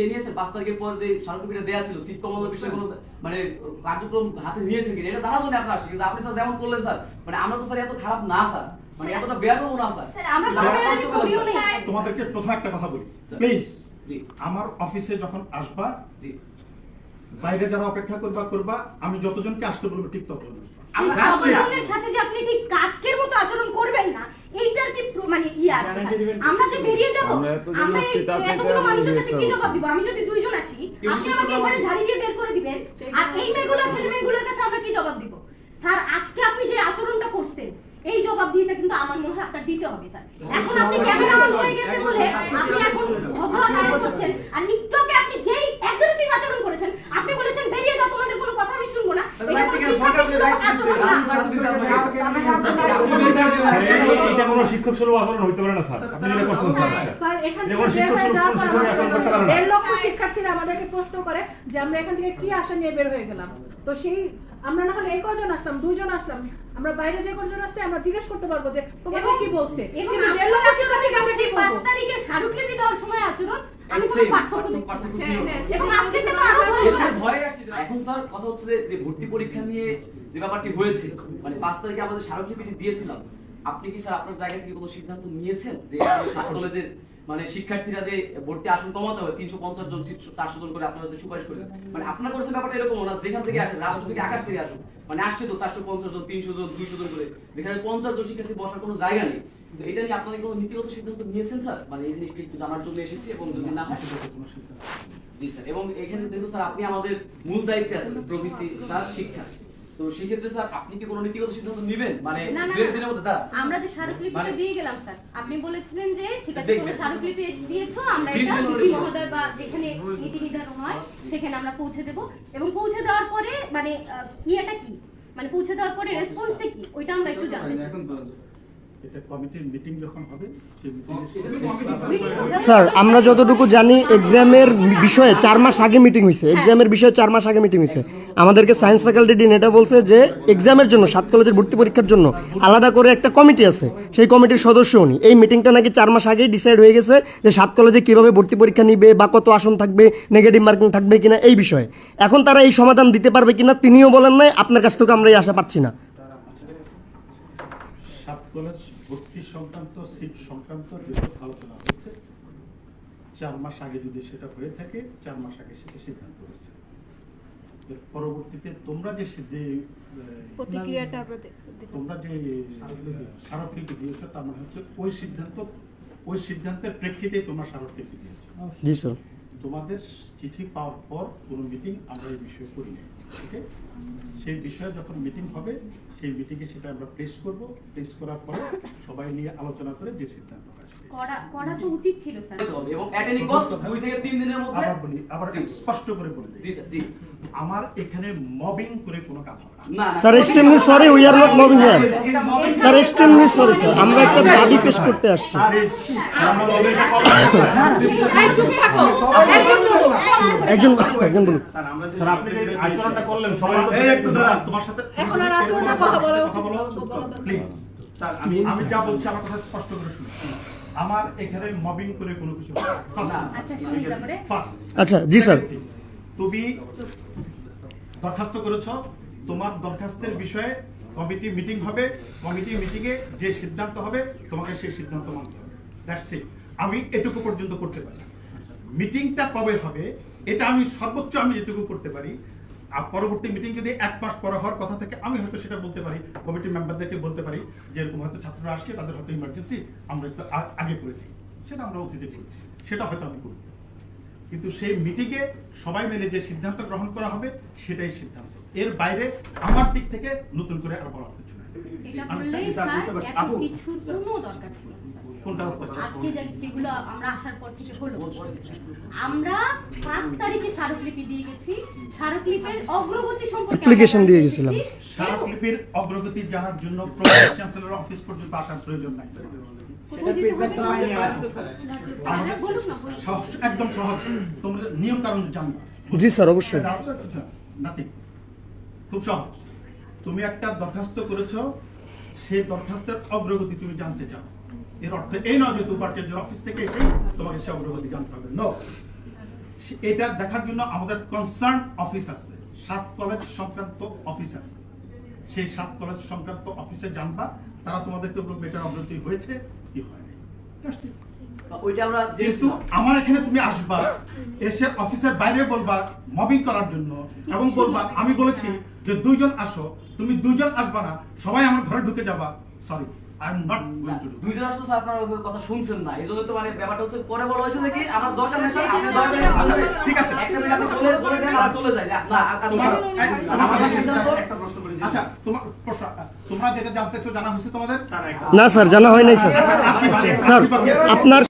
নিয়েছে পাঁচ তারিখের পর যে স্মারকলিপিটা দেওয়া ছিল সিট কমানোর বিষয়ে কোনো মানে কার্যক্রম হাতে নিয়েছে কিনা? এটা জানার জন্য আপনার আসছে কিন্তু আপনি স্যার যেমন করলেন স্যার মানে আমরা তো স্যার এত খারাপ না স্যার। মানে এতটা বেয়াদব না স্যার। তোমাদেরকে প্রথম একটা কথা বলি। প্লিজ আমার অফিসে যখন আসবা জি। বাইরে যারা অপেক্ষা করবা করবা আমি যতজনকে আসতে বলব ঠিক ততজন। আমরা এই আসছি না। আচরণের সাথে যে আপনি ঠিক কাজকের মতো আচরণ করবেন না এইটার কি প্র- মানে ইয়ে আছে স্যার? আমরা যে বেরিয়ে যাব। আমরা এতগুলো মানুষের কাছে কি জবাব দিব? আমি যদি দুইজন আসি আপনি আমাকে এখানে ঝাড়ি দিয়ে বের করে দিবেন? আর এই মেয়েগুলো ছেলে মেয়েগুলোর কাছে আমরা কি জবাব দিব? স্যার আজকে আপনি যে আচরণটা করছেন এই জবাব দিতে কিন্তু আমার মনে হয় আপনার দিতে হবে স্যার। এখন আপনি ক্যামেরা অন হয়ে গেছে বলে আপনি এখন ভদ্র আচরণ করছেন আর টিকটকে আপনি যেই অ্যাগ্রেসিভ আচরণ করেছেন আপনি বলেছেন বেরিয়ে যাও তোমাদের কোনো কথা আমি শুনব না। এটা কোনো আচরণ না। শিক্ষক সুলভ আচরণ হইতে পারে না স্যার আপনি যেটা করছেন স্যার এটা। স্যার এখান শিক্ষক হয়ে যাওয়ার পর শিক্ষক আচরণ করতে পারে না। দেড় লক্ষ শিক্ষার্থীরা আমাদেরকে প্রশ্ন করে যে আমরা এখান থেকে কি আশা নিয়ে বের হয়ে গেলাম তো সেই আমরা না হলে এই কজন আসলাম দুজন আসলাম আমরা বাইরে যে কজন আসছে আমরা জিজ্ঞেস করতে পারব যে তোমাকে কি বলছে? তারিখে স্মারকলিপি দেওয়ার সময় আচরণ আমি কোনো পার্থক্য দেখছি না। হ্যাঁ। হ্যাঁ, এবং আজকে আরও তো লাগছে। ভয়ে আসছে এখন স্যার কথা হচ্ছে যে যে ভর্তি পরীক্ষা নিয়ে যে ব্যাপারটি হয়েছে মানে পাঁচ তারিখে আমাদের স্মারকলিপিটি দিয়েছিলাম আপনি কি স্যার আপনার জায়গা থেকে কোনো সিদ্ধান্ত নিয়েছেন যে সাত কলেজের মানে শিক্ষার্থীরা যে ভর্তি আসন কমাতে হবে তিনশো পঞ্চাশ জন চারশো জন করে আপনারা সুপারিশ করেছেন মানে আপনার করছেন ব্যাপারটা এরকম না যেখান থেকে আসে রাষ্ট্র থেকে আকাশ থেকে আসুন। মানে আসছে তো চারশো পঞ্চাশ জন তিনশো জন দুইশো জন করে। যেখানে পঞ্চাশ জন শিক্ষার্থী বসার কোনো জায়গা নেই। তো এটা নিয়ে আপনারা কি কোনো নীতিগত সিদ্ধান্ত নিয়েছেন স্যার? মানে এই জিনিসটি একটু জানার জন্য এসেছি এবং যদি না হয় জি স্যার এবং এখানে যেহেতু স্যার আপনি আমাদের মূল দায়িত্বে আছেন প্রভৃতি স্যার শিক্ষা। তো সেক্ষেত্রে স্যার আপনি কি কোনো নীতিগত সিদ্ধান্ত নেবেন? মানে না, না, দু এক দিনের মধ্যে দাঁড়া আমরা যে স্মারকলিপিটা মানে- দিয়ে গেলাম স্যার আপনি বলেছিলেন যে ঠিক আছে দেখবেন। স্মারকলিপি দিয়েছ আমরা এটা মহোদয় বা যেখানে নীতি নির্ধারণ হয় সেখানে আমরা পৌঁছে দেব। এবং পৌঁছে দেওয়ার পরে মানে ইয়েটা কি? মানে পৌঁছে দেওয়ার পরে রেসপন্সটা কি? ওইটা আমরা একটু জানতে চাই। এটা কমিটির মিটিং যখন হবে সেই মিটিংয়ে স্যার আমরা যতটুকু জানি এক্সামের বিষয়ে চার মাস আগে মিটিং হয়েছে। এক্সামের বিষয়ে চার মাস আগে মিটিং হয়েছে। আমাদেরকে সায়েন্স ফ্যাকাল্টি ডিন এটা বলছে যে এক্সামের জন্য সাত কলেজের ভর্তি পরীক্ষার জন্য আলাদা করে একটা কমিটি আছে। সেই কমিটির সদস্য উনি। এই মিটিংটা নাকি চার মাস আগেই ডিসাইড হয়ে গেছে যে সাত কলেজে কীভাবে ভর্তি পরীক্ষা নিবে বা কত আসন থাকবে নেগেটিভ মার্কিং থাকবে কিনা এই বিষয়ে। এখন তারা এই সমাধান দিতে পারবে কিনা তিনিও বলেন নাই আপনার কাছ থেকে আমরা এই আশা পাচ্ছি না। সাত কলেজ সংক্রান্ত সিট সংক্রান্ত যেসব আলোচনা হচ্ছে চার মাস আগে যদি সেটা হয়ে থাকে চার মাস আগে সেটা সিদ্ধান্ত হচ্ছে পরবর্তীতে তোমরা যে প্রতিক্রিয়াটা। তোমরা যে স্মারকলিপি দিয়েছ তার মানে হচ্ছে ওই সিদ্ধান্ত ওই সিদ্ধান্তের প্রেক্ষিতে তোমরা স্মারকলিপি দিয়েছ। জি স্যার। তোমাদের চিঠি পাওয়ার পর কোনো মিটিং আমরা এই বিষয়ে করি না ওকে সেই বিষয়ে যখন মিটিং হবে সেই মিটিংয়ে সেটা আমরা প্লেস করব। প্লেস করার পরে সবাই নিয়ে আলোচনা করে যে সিদ্ধান্ত সেটা। করা করা তো উচিত ছিল স্যার। দিতে হবে এবং অ্যাট এনি কস্ট দুই থেকে তিন দিনের মধ্যে আবার স্পষ্ট করে বলে জি দিই স্যার জি। আমার এখানে মবিং করে কোনো কাজ হবে না। Sir extremely sorry we are not moving here sir extremely sorry sir আমরা একটা দাবি পেশ করতে আসছি। আর এই আমার lobbying টা করো না। এই চুপ থাকো একজন একজন একজন বলুন। স্যার আপনি যে আচরণটা করলেন সবাই এই একটু দাঁড়ান তোমার সাথে এখন আর আচরণের কথা বলা কথা বলো প্লিজ স্যার আমি আমি যা বলছি আমার কথা স্পষ্ট করে শুনুন। আমার এখানে মবিং করে কোনো কিছু হবে না। First thing. আচ্ছা শুনি তারপরে। First. আচ্ছা জি স্যার। তুমি দরখাস্ত করেছ তোমার দরখাস্তের বিষয়ে কমিটি মিটিং হবে। কমিটি মিটিংয়ে যে সিদ্ধান্ত হবে তোমাকে সেই সিদ্ধান্ত মানতে হবে। দ্যাটস ইট আমি এটুকু পর্যন্ত করতে পারি। মিটিংটা কবে হবে এটা আমি সর্বোচ্চ আমি যেটুকু করতে পারি আর পরবর্তী মিটিং যদি এক মাস পরে হওয়ার কথা থাকে আমি হয়তো সেটা বলতে পারি কমিটির মেম্বারদেরকে বলতে পারি যে এরকম হয়তো ছাত্ররা আসছে তাদের হয়তো ইমার্জেন্সি আমরা একটু আগে করে দিই। সেটা আমরা অতীতে করেছি সেটা হয়তো আমি করব কিন্তু সেই মিটিংয়ে সবাই মিলে যে সিদ্ধান্ত গ্রহণ করা হবে সেটাই সিদ্ধান্ত। এর বাইরে আমার দিক থেকে নতুন করে আর বলার কিছু না? আজকে যেগুলো আমরা আসার পর থেকে হলো। আমরা পাঁচ তারিখে স্মারকলিপি দিয়ে গেছি। স্মারকলিপির অগ্রগতি সম্পর্কে আমরা দিয়ে গেছিলাম। চেয়েছি। স্মারকলিপির অগ্রগতি জানার জন্য প্রভাইস চ্যান্সেলর অফিস পর্যন্ত আসার প্রয়োজন নাই। একদম সহজ। তোমরা নিয়ম কারণ জানবা জি স্যার অবশ্যই। খুব সহজ। তুমি একটা দরখাস্ত করেছ। সেই দরখাস্তের অগ্রগতি তুমি জানতে চাও। এর অর্থ এই নয় যে উপাচার্যের অফিস থেকে এসে তোমাকে সে অগ্রগতি জানতে হবে। নো এটা দেখার জন্য আমাদের কনসার্ন অফিস আছে। সাত কলেজ সংক্রান্ত অফিস আছে। সেই সাত কলেজ সংক্রান্ত অফিসে জানবা তারা তোমাদেরকে বলবে এটার অগ্রগতি হয়েছে কি আমরা কিন্তু আমার এখানে তুমি আসবা এসে অফিসের বাইরে বলবা মবিং করার জন্য এবং বলবা আমি বলেছি যে দুইজন আসো তুমি দুইজন আসবা না সবাই আমার ঘরে ঢুকে যাবা। Sorry I am not going to do দুইজন আসলে স্যার আপনার ওই কথা শুনছেন না। এই তো মানে ব্যাপারটা হচ্ছে পরে বলা হয়েছে যে কি আমরা দরকার নেই স্যার আপনি করে আচ্ছা, ঠিক আছে। একটা মিনিট আপনি বলে বলে দেন আমরা চলে যাই। না না আজকে তোমার এই, তোমার আমাদের কথা সিদ্ধান্ত শুনতে একটা প্রশ্ন করি। আচ্ছা তোমার প্রশ্ন তোমরা যেটা জানতেছো জানা হয়েছে তোমাদের? না স্যার জানা হয় নাই স্যার। আচ্ছা, স্যার আপনার